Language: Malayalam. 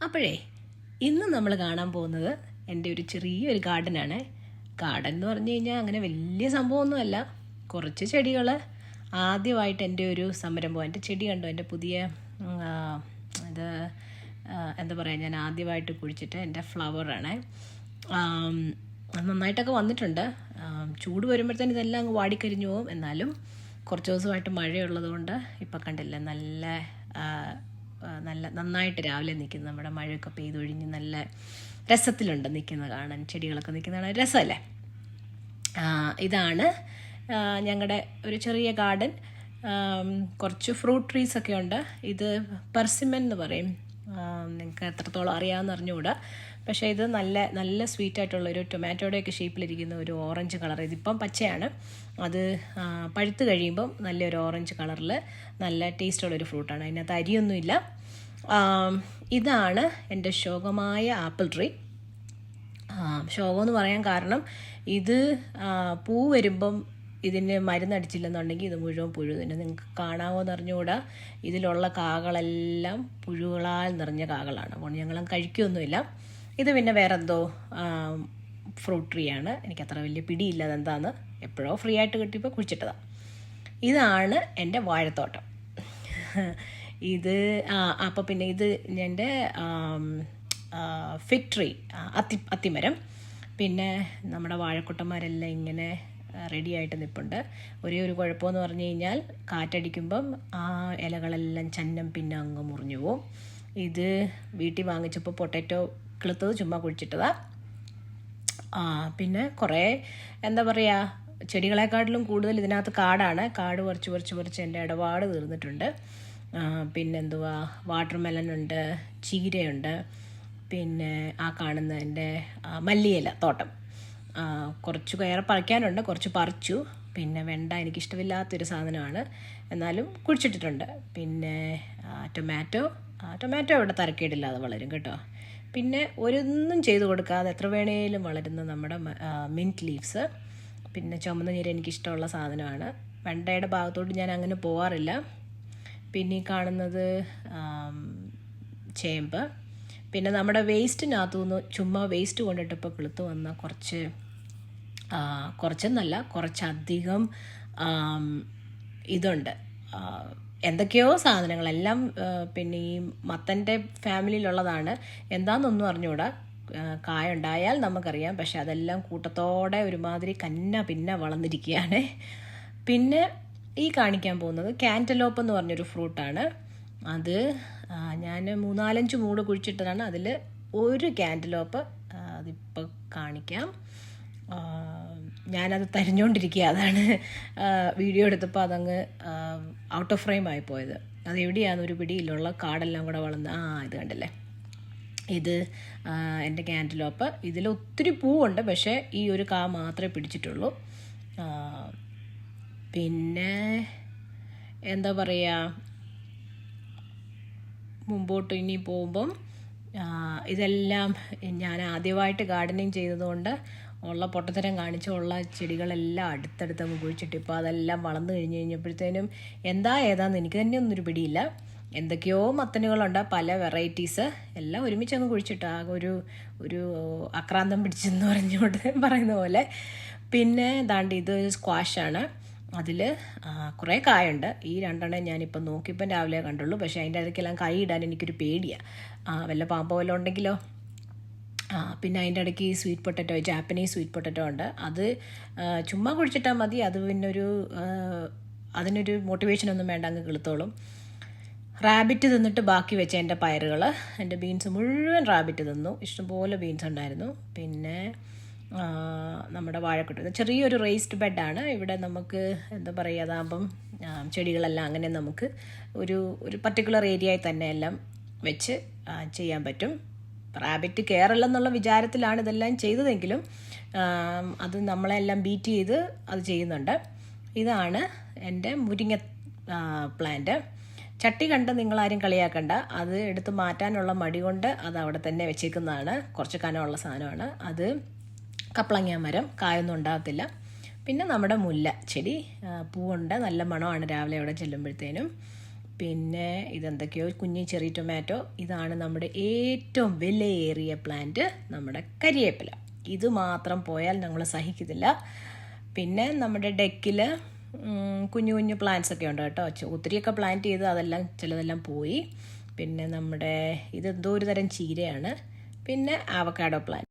അപ്പോഴേ ഇന്ന് നമ്മൾ കാണാൻ പോകുന്നത് എന്റെ ഒരു ചെറിയൊരു ഗാർഡനാണ്. ഗാർഡൻ എന്ന് പറഞ്ഞു കഴിഞ്ഞാൽ അങ്ങനെ വലിയ സംഭവമൊന്നുമല്ല. കുറച്ച് ചെടികൾ ആദ്യമായിട്ട് എന്റെ ഒരു സംരംഭം എന്റെ ചെടി കണ്ടോ? എന്റെ പുതിയ ഇത് എന്താ പറയുക ഞാൻ ആദ്യമായിട്ട് കുഴിച്ചിട്ട് എന്റെ ഫ്ലവറാണ്. നന്നായിട്ടൊക്കെ വന്നിട്ടുണ്ട്. ചൂട് വരുമ്പോഴത്തേന് ഇതെല്ലാം അങ്ങ് വാടിക്കരിഞ്ഞു പോകും. എന്നാലും കുറച്ച് ദിവസമായിട്ട് മഴയുള്ളത് കൊണ്ട് ഇപ്പം കണ്ടില്ല നല്ല നല്ല നന്നായിട്ട് രാവിലെ നിൽക്കുന്ന നമ്മുടെ മഴയൊക്കെ പെയ്തൊഴിഞ്ഞ് നല്ല രസത്തിലുണ്ട് നിൽക്കുന്നത് കാണാൻ ചെടികളൊക്കെ നിൽക്കുന്ന കാണാൻ. രസമല്ലേ? ഇതാണ് ഞങ്ങളുടെ ഒരു ചെറിയ ഗാർഡൻ. കുറച്ച് ഫ്രൂട്ട് ട്രീസ് ഒക്കെ ഉണ്ട്. ഇത് പെർസിമൻ എന്ന് പറയും. നിങ്ങൾക്ക് എത്രത്തോളം അറിയാമെന്ന് അറിഞ്ഞുകൂടാ പക്ഷേ ഇത് നല്ല നല്ല സ്വീറ്റ് ആയിട്ടുള്ള ഒരു ടൊമാറ്റോയുടെയൊക്കെ ഷേപ്പിലിരിക്കുന്ന ഒരു ഓറഞ്ച് കളർ. ഇതിപ്പം പച്ചയാണ്. അത് പഴുത്ത് കഴിയുമ്പം നല്ലൊരു ഓറഞ്ച് കളറിൽ നല്ല ടേസ്റ്റുള്ളൊരു ഫ്രൂട്ടാണ്. അതിനകത്ത് അരിയൊന്നുമില്ല. ഇതാണ് എന്റെ ശോകമായ ആപ്പിൾ ട്രീ. ശോകം എന്ന് പറയാൻ കാരണം ഇത് പൂ വരുമ്പം ഇതിന് മരുന്നടിച്ചില്ലെന്നുണ്ടെങ്കിൽ ഇത് മുഴുവൻ പുഴു തന്നെ നിങ്ങൾക്ക് കാണാമോ എന്ന് അറിഞ്ഞുകൂടാ. ഇതിലുള്ള കാകളെല്ലാം പുഴുകളാൽ നിറഞ്ഞ കാകളാണ്. അപ്പോൾ ഞങ്ങളും കഴിക്കുകയൊന്നുമില്ല ഇത് പിന്നെ വേറെ എന്തോ ഫ്രൂട്ട് ട്രീ ആണ്. എനിക്ക് അത്ര വലിയ പിടിയില്ല അതെന്താന്ന് എപ്പോഴോ ഫ്രീ ആയിട്ട് കിട്ടിയപ്പോൾ കുഴിച്ചിട്ടതാണ് ഇതാണ് എന്റെ വാഴത്തോട്ടം. ഇത് അപ്പോൾ പിന്നെ ഇത് എന്റെ ഫിക്ട്രി ട്രീ അത്തി അത്തിമരം. പിന്നെ നമ്മുടെ വാഴക്കുട്ടന്മാരെല്ലാം ഇങ്ങനെ റെഡി ആയിട്ട് നിൽപ്പുണ്ട് ഒരേ ഒരു കുഴപ്പമെന്ന് പറഞ്ഞു കഴിഞ്ഞാൽ കാറ്റടിക്കുമ്പം ആ ഇലകളെല്ലാം ചന്നം പിന്നെ അങ്ങ് മുറിഞ്ഞു പോവും. ഇത് വീട്ടിൽ വാങ്ങിച്ചപ്പോൾ പൊട്ടാറ്റോ കിളുത്തത് ചുമ്മാ കുഴിച്ചിട്ടതാണ് പിന്നെ കുറേ എന്താ പറയുക ചെടികളെക്കാട്ടിലും കൂടുതൽ ഇതിനകത്ത് കാടാണ്. കാട് കുറച്ച് കുറച്ച് കുറച്ച് എന്റെ ഇടപാട് തീർന്നിട്ടുണ്ട്. പിന്നെന്തുവാ വാട്ടർ മെലനുണ്ട് ചീരയുണ്ട് പിന്നെ ആ കാണുന്ന എന്റെ മല്ലിയില തോട്ടം. കുറച്ച് കയറി പറിക്കാനുണ്ട് കുറച്ച് പറിച്ചു. പിന്നെ വെണ്ട എനിക്കിഷ്ടമില്ലാത്തൊരു സാധനമാണ്. എന്നാലും കുഴിച്ചിട്ടിട്ടുണ്ട്. പിന്നെ ടൊമാറ്റോ ടൊമാറ്റോ ഇവിടെ തരക്കേടില്ലാതെ വളരും കേട്ടോ. പിന്നെ ഒരൊന്നും ചെയ്തു കൊടുക്കാതെ എത്ര വേണേലും വളരുന്ന നമ്മുടെ മിന്റ് ലീവ്സ് പിന്നെ ചുമന്ന നീര് എനിക്കിഷ്ടമുള്ള സാധനമാണ്. വെണ്ടയുടെ ഭാഗത്തോട്ട് ഞാൻ അങ്ങനെ പോവാറില്ല. പിന്നെ ഈ കാണുന്നത് ചേമ്പ്. പിന്നെ നമ്മുടെ വേസ്റ്റിനകത്തു നിന്ന് ചുമ്മാ വേസ്റ്റ് കൊണ്ടിട്ടപ്പോൾ കിളുത്ത് വന്ന കുറച്ച് കുറച്ചെന്നല്ല കുറച്ചധികം ഇതുണ്ട്. എന്തൊക്കെയോ സാധനങ്ങളെല്ലാം പിന്നെ ഈ മത്തന്റെ ഫാമിലിയിലുള്ളതാണ്. എന്താണെന്നൊന്നും അറിഞ്ഞുകൂടാ കായ കായുണ്ടായാൽ നമുക്കറിയാം. പക്ഷെ അതെല്ലാം കൂട്ടത്തോടെ ഒരുമാതിരി കന്ന പിന്നെ വളർന്നിരിക്കുകയാണ്. പിന്നെ ഈ കാണിക്കാൻ പോകുന്നത് കാന്റലോപ്പ് എന്ന് പറഞ്ഞൊരു ഫ്രൂട്ടാണ്. അത് ഞാൻ മൂന്നാലഞ്ച് മൂട് കുഴിച്ചിട്ടതാണ്. അതിൽ ഒരു കാന്റലോപ്പ് അതിപ്പോൾ കാണിക്കാം. ഞാനത് തരിഞ്ഞുകൊണ്ടിരിക്കുക അതാണ് വീഡിയോ എടുത്തപ്പോൾ അതങ്ങ് ഔട്ട് ഓഫ് ഫ്രെയിം ആയി പോയത്. അത് എവിടെയാണ്? ഒരു പിടിയിലുള്ള കാടെല്ലാം കൂടെ വളർന്ന് ആ ഇത് കണ്ടല്ലേ? ഇത് എന്റെ ക്യാന്റലോപ്പ് ഇതിൽ ഒത്തിരി പൂവുണ്ട് പക്ഷേ ഈ ഒരു കാ മാത്രമേ പിടിച്ചിട്ടുള്ളൂ. പിന്നെ എന്താ പറയുക മുമ്പോട്ട് ഇനി പോകുമ്പം ഇതെല്ലാം ഞാൻ ആദ്യമായിട്ട് ഗാർഡനിങ് ചെയ്തതുകൊണ്ട് ഉള്ള പൊട്ടത്തരം കാണിച്ച ഉള്ള ചെടികളെല്ലാം അടുത്തടുത്ത് അങ്ങ് കുഴിച്ചിട്ട് ഇപ്പോൾ അതെല്ലാം വളർന്നു കഴിഞ്ഞ് കഴിഞ്ഞപ്പോഴത്തേനും എന്താ ഏതാന്ന് എനിക്ക് തന്നെ ഒന്നൊരു പിടിയില്ല. എന്തൊക്കെയോ മത്തനുകളുണ്ട് പല വെറൈറ്റീസ് എല്ലാം ഒരുമിച്ച് അങ്ങ് കുഴിച്ചിട്ട് ആകെ ഒരു ഒരു അക്രാന്തം പിടിച്ചെന്ന് പറഞ്ഞുകൊണ്ട് പറയുന്ന പോലെ. പിന്നെ ദാണ്ട് ഇത് സ്ക്വാഷാണ് അതിൽ കുറേ കായുണ്ട്. ഈ രണ്ടെണ്ണം ഞാനിപ്പോൾ നോക്കിയപ്പം രാവിലെ കണ്ടുള്ളൂ. പക്ഷേ അതിന്റെ ഇടയ്ക്കെല്ലാം കൈ ഇടാൻ എനിക്കൊരു പേടിയാണ് വല്ല പാമ്പ വല്ലതും ഉണ്ടെങ്കിലോ? ആ പിന്നെ അതിന്റെ ഇടയ്ക്ക് sweet potato Japanese sweet potato ഉണ്ട്. അത് ചുമ്മാ കുഴിച്ചിട്ടാൽ മതി. അത് പിന്നെ ഒരു അതിനൊരു മോട്ടിവേഷൻ ഒന്നും വേണ്ട അങ്ങ് കിളുത്തോളും. റാബിറ്റ് തിന്നിട്ട് ബാക്കി വെച്ച എന്റെ പയറുകൾ എന്റെ ബീൻസ് മുഴുവൻ റാബിറ്റ് തിന്നു. ഇഷ്ടംപോലെ ബീൻസ് ഉണ്ടായിരുന്നു. പിന്നെ നമ്മുടെ വാഴക്കൊട്ട് ചെറിയൊരു റേസ്ഡ് ബെഡാണ് ഇവിടെ നമുക്ക് എന്താ പറയുക അതാകുമ്പം ചെടികളെല്ലാം അങ്ങനെ നമുക്ക് ഒരു ഒരു പർട്ടിക്കുലർ ഏരിയയിൽ തന്നെ എല്ലാം വെച്ച് ചെയ്യാൻ പറ്റും. റാബിറ്റ് കയറില്ലെന്നുള്ള വിചാരത്തിലാണ് ഇതെല്ലാം ചെയ്തതെങ്കിലും അത് നമ്മളെല്ലാം ബീറ്റ് ചെയ്ത് അത് ചെയ്യുന്നുണ്ട്. ഇതാണ് എന്റെ മുരിങ്ങ പ്ലാന്റ് ചട്ടി കണ്ട് നിങ്ങളാരും കളിയാക്കണ്ട. അത് എടുത്ത് മാറ്റാനുള്ള മടി കൊണ്ട് അത് അവിടെ തന്നെ വെച്ചേക്കുന്നതാണ്. കുറച്ച് കനമുള്ള സാധനമാണ്. അത് കപ്പളങ്ങ മരം കായൊന്നും ഉണ്ടാകത്തില്ല. പിന്നെ നമ്മുടെ മുല്ല ചെടി പൂവുണ്ട്. നല്ല മണമാണ് രാവിലെ അവിടെ ചെല്ലുമ്പോഴത്തേനും. പിന്നെ ഇതെന്തൊക്കെയോ കുഞ്ഞു ചെറിയ ടൊമാറ്റോ ഇതാണ് നമ്മുടെ ഏറ്റവും വിലയേറിയ പ്ലാന്റ് നമ്മുടെ കരിയേപ്പില. ഇത് മാത്രം പോയാൽ ഞങ്ങൾ സഹിക്കത്തില്ല. പിന്നെ നമ്മുടെ ഡെക്കിൽ കുഞ്ഞു കുഞ്ഞു പ്ലാന്റ്സ് ഒക്കെ ഉണ്ട് കേട്ടോ. ഒത്തിരിയൊക്കെ പ്ലാന്റ് ചെയ്ത് അതെല്ലാം ചിലതെല്ലാം പോയി. പിന്നെ നമ്മുടെ ഇതെന്തോ ഒരു തരം ചീരയാണ്. പിന്നെ ആവക്കാഡോ പ്ലാന്റ്